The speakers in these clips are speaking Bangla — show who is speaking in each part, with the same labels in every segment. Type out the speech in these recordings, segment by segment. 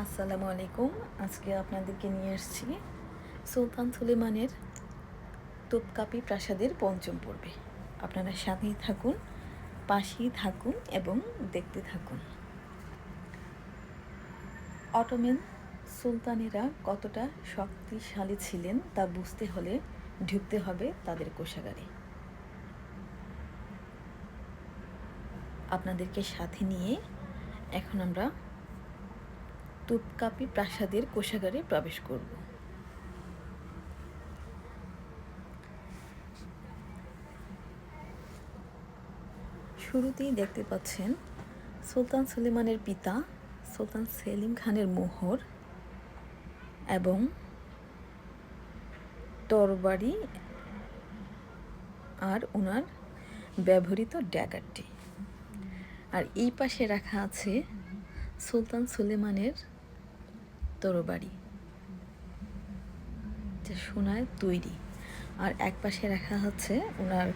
Speaker 1: আসসালামু আলাইকুম। আজকে আপনাদেরকে নিয়ে এসেছি সুলতান সুলেমানের তোপকাপি প্রাসাদের পঞ্চম পর্বে। আপনারা সাথেই থাকুন, পাশেই থাকুন এবং দেখতে থাকুন। অটোমেন সুলতানেরা কতটা শক্তিশালী ছিলেন তা বুঝতে হলে ঢুকতে হবে তাদের কোষাগারে। আপনাদেরকে সাথে নিয়ে এখন আমরা তুপকাপি প্রাসাদের কোষাগারে প্রবেশ করব। শুরুতেই দেখতে পাচ্ছেন সুলতান সুলেমানের পিতা, সুলতান সেলিম খানের মোহর এবং তরবারি আর ওনার ব্যবহৃত ড্যাগারটি। আর এই পাশে রাখা আছে সুলতান সুলেমানের তরবারি যা সোনায় তৈরি। আর এক পাশে রাখা হচ্ছে ওনার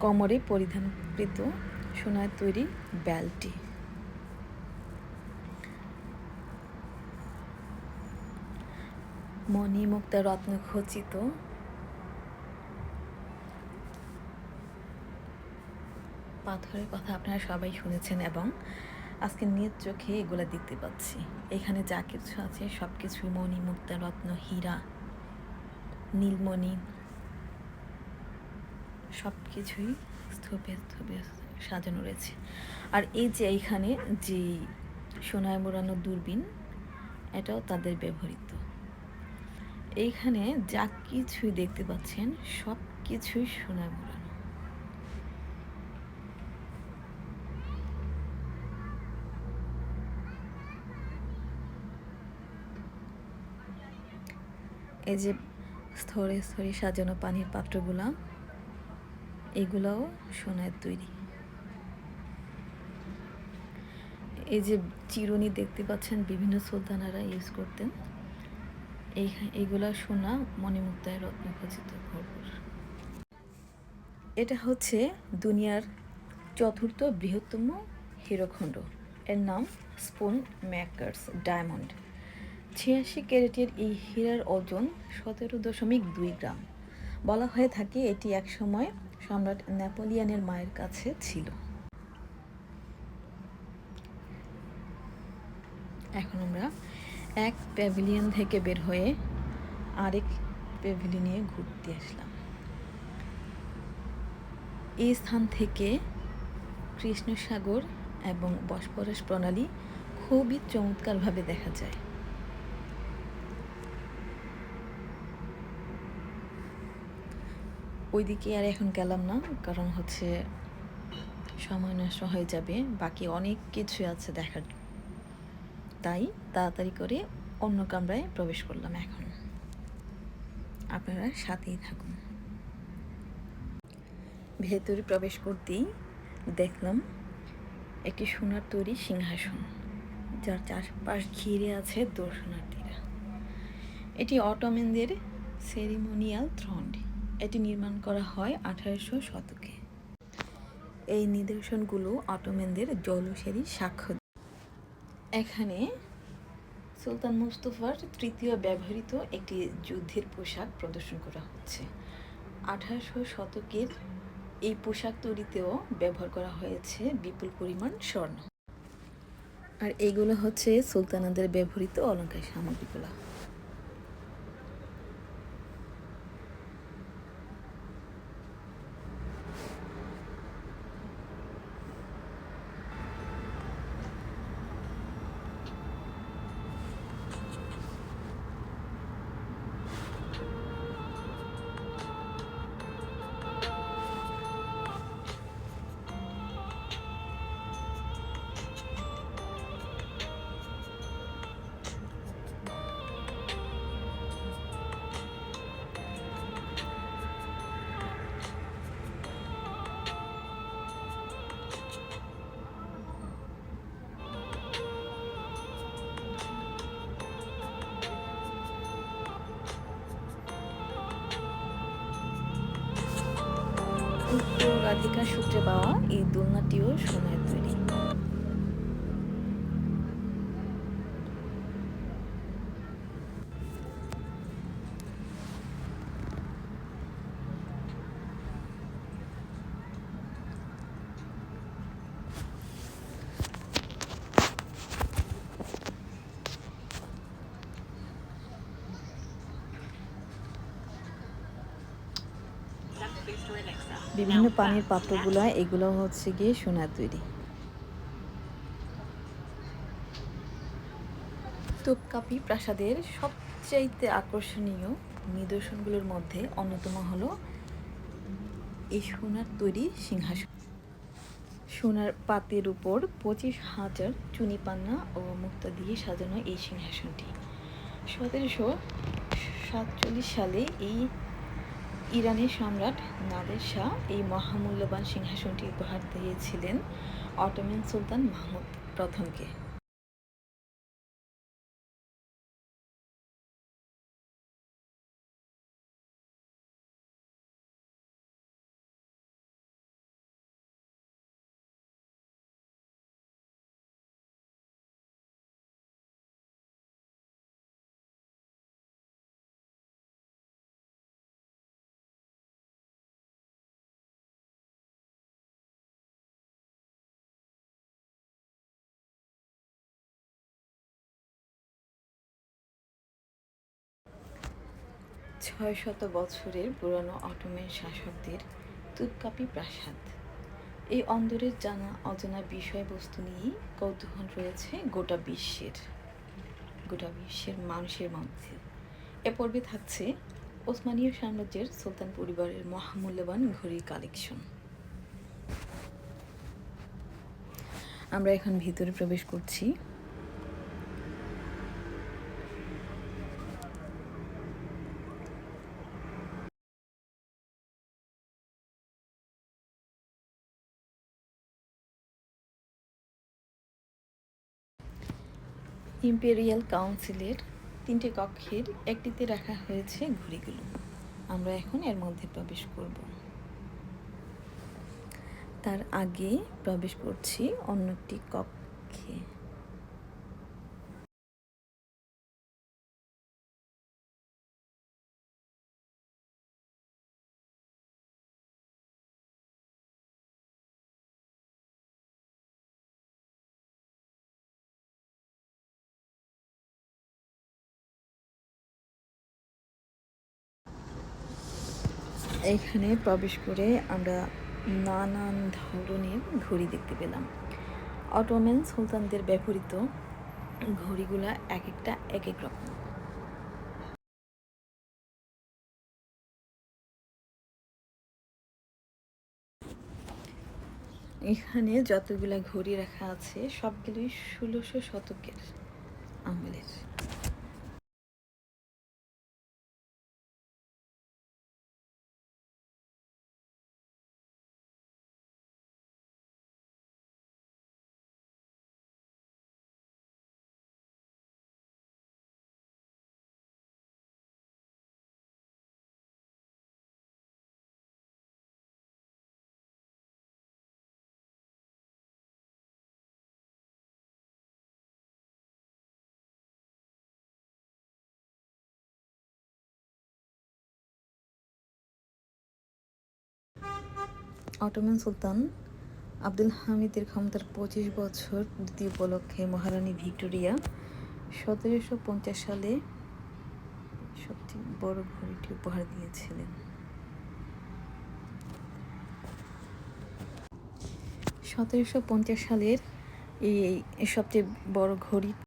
Speaker 1: কোমরে পরিধানকৃত সোনায় তৈরি ব্যালটি। মণিমুক্তা রত্ন খচিত। পাথরের কথা আপনারা সবাই শুনেছেন এবং আজকে নিজ চোখে এগুলো দেখতে পাচ্ছি। এখানে যা কিছু আছে সব কিছুই মণি, মুক্তা, রত্ন, হীরা, নীলমণি সব কিছুই স্তূপে স্তূপে সাজানো রয়েছে। আর এই যে এইখানে যে সোনায় মোড়ানো দূরবীন, এটাও তাদের ব্যবহৃত। এইখানে যা কিছুই দেখতে পাচ্ছেন সব কিছুই সোনায় মোড়ানো। এই যে স্তরে স্তরে সাজানো পানির পাত্রগুলা, এগুলাও সোনার তৈরি। এই যে চিরুনি দেখতে পাচ্ছেন, বিভিন্ন সুলতানারা ইউজ করতেন। এই এইগুলা সোনা মণিমুক্তায় রত্নখচিত ভরপুর। এটা হচ্ছে দুনিয়ার চতুর্থ বৃহত্তম হিরোখণ্ড। এর নাম স্পুন ম্যাকার্স ডায়মন্ড। ছিয়াশি ক্যারেটের এই হীরার ওজন সতেরো দশমিক দুই গ্রাম। বলা হয়ে থাকে এটি একসময় সম্রাট নেপোলিয়ানের মায়ের কাছে ছিল। এখন আমরা এক প্যাভিলিয়ন থেকে বের হয়ে আরেক প্যাভিলিয়নে ঘুরতে আসলাম। এই স্থান থেকে কৃষ্ণসাগর এবং বসপরস প্রণালী খুবই চমৎকারভাবে দেখা যায়। ওইদিকে আর এখন গেলাম না, কারণ হচ্ছে সময় নষ্ট হয়ে যাবে। বাকি অনেক কিছু আছে দেখার। তাই তাড়াতাড়ি করে অন্য কামরায় প্রবেশ করলাম এখন। আপনারা সাথেই থাকুন। ভেতরে প্রবেশ করতেই দেখলাম একটি সোনার তৈরি সিংহাসন, যার চারপাশ ঘিরে আছে দর্শনার্থীরা এটি অটোমেনদের সেরিমোনিয়াল থ্রন্ড এটি নির্মাণ করা হয় আঠারোশো শতকে। এই নিদর্শনগুলো অটোমেনদের জলসেরি সাক্ষ্য এখানে সুলতান মুস্তফার তৃতীয় ব্যবহৃত একটি যুদ্ধের পোশাক প্রদর্শন করা হচ্ছে। আঠারোশো শতকের এই পোশাক তৈরিতেও ব্যবহার করা হয়েছে বিপুল পরিমাণ স্বর্ণ। আর এগুলো হচ্ছে সুলতানাদের ব্যবহৃত অলঙ্কার সামগ্রীগুলো। উত্তরাধিকার সূত্রে পাওয়া এই দোলনাটিও সময়ের তৈরি। বিভিন্ন পানির পাত্রগুলো, এগুলো হচ্ছে গিয়ে সোনার তৈরি। তোপকাপি প্রাসাদের সবচাইতে আকর্ষণীয় নিদর্শনগুলোর মধ্যে অন্যতম হলো এই সোনার তৈরি সিংহাসন। সোনার পাতের উপর পঁচিশ হাজার চুনি পান্না ও মুক্তা দিয়ে সাজানো এই সিংহাসনটি। সতেরোশো সাতচল্লিশ সালে এই ইরানের সম্রাট নাদের শাহ এই মহামূল্যবান সিংহাসনটি উপহার দিয়েছিলেন অটোম্যান সুলতান মাহমুদ প্রথমকে। ছয় শত বছরের পুরনো অটোমেন শাসকদের তুপকাপি প্রাসাদ। এই অন্দরের জানা, অজানা বিষয়বস্তু নিয়েই কৌতূহল রয়েছে গোটা বিশ্বের। গোটা বিশ্বের মানুষের মধ্যে। এ পর্বে থাকছে ওসমানীয় সাম্রাজ্যের সুলতান পরিবারের মহামূল্যবান ঘড়ির কালেকশন আমরা এখন ভিতরে প্রবেশ করছি। ইম্পেরিয়াল কাউন্সিলের তিনটে কক্ষের একটিতে রাখা হয়েছে ঘুড়িগুলো। আমরা এখন এর মধ্যে প্রবেশ করব। তার আগে প্রবেশ করছি অন্য একটি কক্ষে। এখানে প্রবেশ করে আমরা নানান ধরনের ঘড়ি দেখতে পেলাম। অটোম্যান সুলতানদের ব্যবহৃত ঘড়িগুলা এক একটা এক এক রকম। এখানে যতগুলা ঘড়ি রাখা আছে, সবগুলোই ষোলোশো শতকের আমলের অটোম্যান সুলতান আব্দুল হামিদের ক্ষমতার পঁচিশ বছর দ্বিতীয় উপলক্ষে মহারানী ভিক্টোরিয়া সতেরোশো পঞ্চাশ সালে সবচেয়ে বড় ঘড়িটি উপহার দিয়েছিলেন। সতেরোশো পঞ্চাশ সালের এই সবচেয়ে বড় ঘড়ি